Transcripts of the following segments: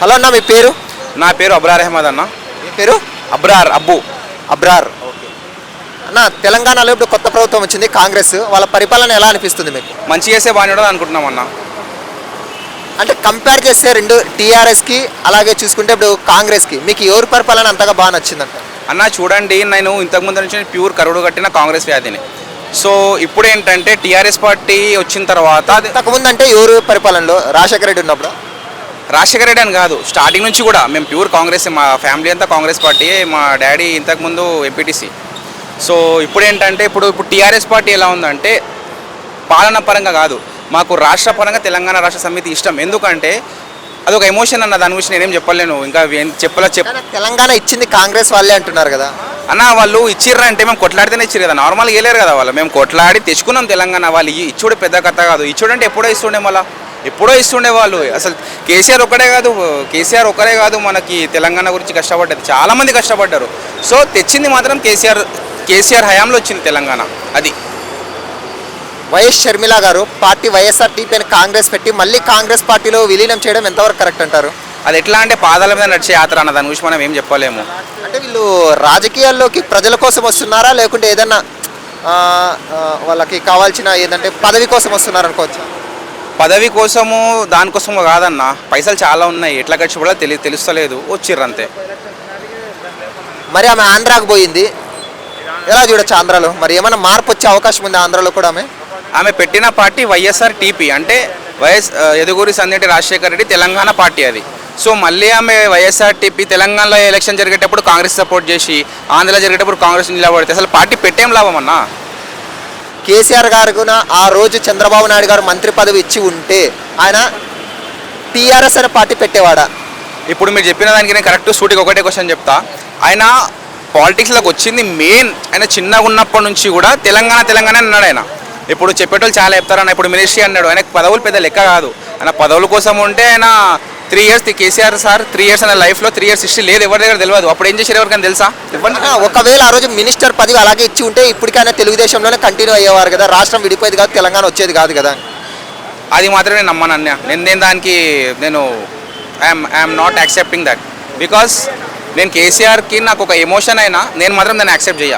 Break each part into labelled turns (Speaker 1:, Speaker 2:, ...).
Speaker 1: Hello అన్న మీ పేరు?
Speaker 2: నా పేరు అబ్రార్ అహ్మద్ అన్న.
Speaker 1: మీ పేరు?
Speaker 2: అబ్రార్ అబ్బు.
Speaker 1: అబ్రార్. అన్న తెలంగాణలో ఇప్పుడు కొత్త ప్రభుత్వం వచ్చింది కాంగ్రెస్. వాళ్ళ పరిపాలన ఎలా అనిపిస్తుంది మీకు?
Speaker 2: మంచి చేసే బాగానే ఉండదు అనుకుంటున్నాం అన్న.
Speaker 1: అంటే కంపేర్ చేస్తే రెండు టీఆర్ఎస్కి అలాగే చూసుకుంటే ఇప్పుడు కాంగ్రెస్కి మీకు ఎవరి పరిపాలన అంతగా బాగా నచ్చిందంట?
Speaker 2: అన్న చూడండి నేను ఇంతకుముందు నుంచి ప్యూర్ కరుడు కట్టిన కాంగ్రెస్ వ్యాధిని. సో ఇప్పుడు ఏంటంటే టీఆర్ఎస్ పార్టీ వచ్చిన తర్వాత
Speaker 1: ఇంతకుముందు అంటే ఎవరు పరిపాలనలో? రాజశేఖర రెడ్డి ఉన్నప్పుడు?
Speaker 2: రాజశేఖర రెడ్డి అని కాదు. స్టార్టింగ్ నుంచి కూడా మేము ప్యూర్ కాంగ్రెస్ మా ఫ్యామిలీ అంతా కాంగ్రెస్ పార్టీ మా డాడీ ఇంతకుముందు ఎంపీటీసీ సో ఇప్పుడు ఏంటంటే ఇప్పుడు ఇప్పుడు టీఆర్ఎస్ పార్టీ ఎలా ఉందంటే పాలన పరంగా కాదు. మాకు రాష్ట్ర పరంగా తెలంగాణ రాష్ట్ర సమితి ఇష్టం. ఎందుకంటే అదొక ఎమోషన్ అన్న దాని గురించి నేనేం చెప్పలేను. ఇంకా చెప్పలా చెప్
Speaker 1: కానీ తెలంగాణ ఇచ్చింది కాంగ్రెస్ వాళ్ళే అంటున్నారు కదా.
Speaker 2: అన్న వాళ్ళు ఇచ్చిర్రు అంటే మేము కొట్లాడితేనే ఇచ్చిర్రు కదా. నార్మల్గా వేయలేరు కదా వాళ్ళు. మేము కొట్లాడి తెచ్చుకున్నాం తెలంగాణ వాళ్ళు. ఇచ్చుడు పెద్ద కథ కాదు. ఇచ్చుడు అంటే ఎప్పుడో ఇస్తుండే మళ్ళా. ఎప్పుడో ఇస్తుండే వాళ్ళు. అసలు కేసీఆర్ ఒక్కడే కాదు కేసీఆర్ ఒక్కరే కాదు మనకి తెలంగాణ గురించి కష్టపడ్డది. చాలా మంది కష్టపడ్డారు. సో తెచ్చింది మాత్రం కేసీఆర్ కేసీఆర్ హయాంలో వచ్చింది తెలంగాణ. అది.
Speaker 1: వైఎస్ షర్మిల గారు పార్టీ వైఎస్ఆర్ టీపీని కాంగ్రెస్ పెట్టి మళ్ళీ కాంగ్రెస్ పార్టీలో విలీనం చేయడం ఎంతవరకు కరెక్ట్ అంటారు?
Speaker 2: అది ఎట్లా అంటే పాదాల మీద నడిచే యాత్ర అన్న దాని గురించి మనం ఏం చెప్పలేము.
Speaker 1: అంటే వీళ్ళు రాజకీయాల్లోకి ప్రజల కోసం వస్తున్నారా? లేకుంటే ఏదన్నా వాళ్ళకి కావాల్సిన ఏదంటే పదవి కోసం వస్తున్నారు అనుకోవచ్చు
Speaker 2: పదవి కోసము దానికోసము కాదన్న పైసలు చాలా ఉన్నాయి ఎట్లా ఖర్చు కూడా తెలి తెలుస్తలేదు వచ్చిర్రు అంతే.
Speaker 1: మరి ఆమె ఆంధ్రాకు పోయింది. ఎలా చూడొచ్చు ఆంధ్రాలో? మరి ఏమైనా మార్పు వచ్చే అవకాశం ఉంది ఆంధ్రాలో కూడా ఆమె?
Speaker 2: ఆమె పెట్టిన పార్టీ వైఎస్ఆర్ టీపీ అంటే వైఎస్ ఎదుగూరి సందేటి రాజశేఖర రెడ్డి తెలంగాణ పార్టీ అది. సో మళ్ళీ ఆమె వైఎస్ఆర్ టీపీ తెలంగాణలో ఎలక్షన్ జరిగేటప్పుడు కాంగ్రెస్ సపోర్ట్ చేసి ఆంధ్రలో జరిగేటప్పుడు కాంగ్రెస్ నిలబడితే అసలు పార్టీ పెట్టేం లాభం అన్నా?
Speaker 1: కేసీఆర్ గారు ఆ రోజు చంద్రబాబు నాయుడు గారు మంత్రి పదవి ఇచ్చి ఉంటే ఆయన టీఆర్ఎస్ అనే పార్టీ పెట్టేవాడా?
Speaker 2: ఇప్పుడు మీరు చెప్పిన దానికి నేను కరెక్ట్ సూటికి ఒకటే క్వశ్చన్ చెప్తా. ఆయన పాలిటిక్స్లోకి వచ్చింది మెయిన్ ఆయన చిన్నగా ఉన్నప్పటి నుంచి కూడా తెలంగాణ తెలంగాణ అన్నాడు ఆయన. ఇప్పుడు చెప్పేటోళ్ళు చాలా చెప్తారన్న ఇప్పుడు మినిస్ట్రీ అన్నాడు. ఆయన పదవులు పెద్ద లెక్క కాదు. ఆయన పదవుల కోసం ఉంటే ఆయన three years KCR sir three years అనే లైఫ్లో త్రీ ఇయర్స్ హిస్టరీ లేదు ఎవరి దగ్గర తెలియదు. అప్పుడు ఏం చేశారు ఎవరికైనా తెలుసా?
Speaker 1: ఒకవేళ ఆ రోజు మినిస్టర్ పదవి అలాగే ఇచ్చి ఉంటే ఇప్పటికైనా తెలుగుదేశంలోనే కంటిన్యూ అయ్యేవారు కదా. రాష్ట్రం విడిపోయేది కాదు తెలంగాణ వచ్చేది కాదు కదా.
Speaker 2: అది మాత్రమే నేను నమ్మను అన్న. నేను నేను దానికి నేను I'm I'm not accepting that because నేను కేసీఆర్కి నాకు ఒక ఎమోషన్ అయినా నేను మాత్రం దాన్ని యాక్సెప్ట్ చేయ.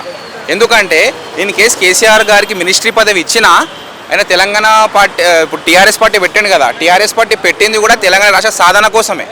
Speaker 2: ఎందుకంటే ఇన్ కేస్ కేసీఆర్ గారికి మినిస్ట్రీ పదవి ఇచ్చినా అయినా తెలంగాణ పార్టీ ఇప్పుడు టీఆర్ఎస్ పార్టీ పెట్టిండు కదా టీఆర్ఎస్ పార్టీ పెట్టింది కూడా తెలంగాణ రాష్ట్ర సాధన కోసమే.